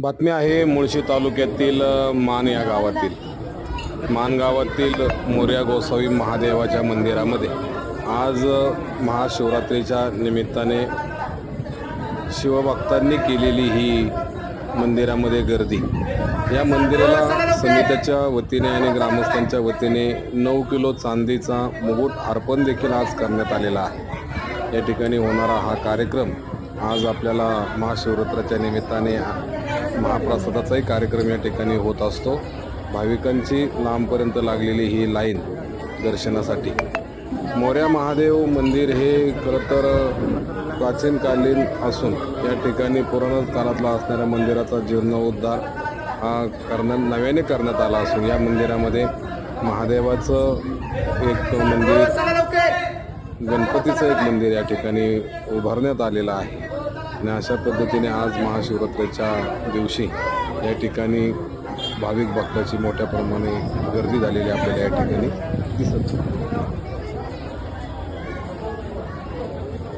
बातमी आहे मुळशी तालुक्यातील मान या गावातील. मान गावातील मोर्या गोसावी महादेवाच्या मंदिरामध्ये आज महाशिवरात्रीच्या निमित्ताने शिवभक्तांनी केलेली ही मंदिरामध्ये गर्दी. या मंदिराला समित्याच्या वतीने आणि ग्रामस्थांच्या वतीने नऊ किलो चांदीचा मुगुट अर्पण देखील आज करण्यात आलेला आहे. या ठिकाणी होणारा हा कार्यक्रम आज आपल्याला महाशिवरात्राच्या निमित्ताने महाप्रसादाचाही कार्यक्रम या ठिकाणी होत असतो. भाविकांची लांबपर्यंत लागलेली ही लाईन दर्शनासाठी. मोऱ्या महादेव मंदिर हे खरं तर प्राचीनकालीन असून या ठिकाणी पुराण काळातला असणाऱ्या मंदिराचा जीर्णोद्धार हा करण्यात नव्याने करण्यात आला असून या मंदिरामध्ये महादेवाचं एक मंदिर गणपतीचं एक मंदिर या ठिकाणी उभारण्यात आलेलं आहे. आणि अशा पद्धतीने आज महाशिवरात्रीच्या दिवशी या ठिकाणी भाविक भक्ताची मोठ्या प्रमाणे गर्दी झालेली आपल्याला या ठिकाणी दिसत.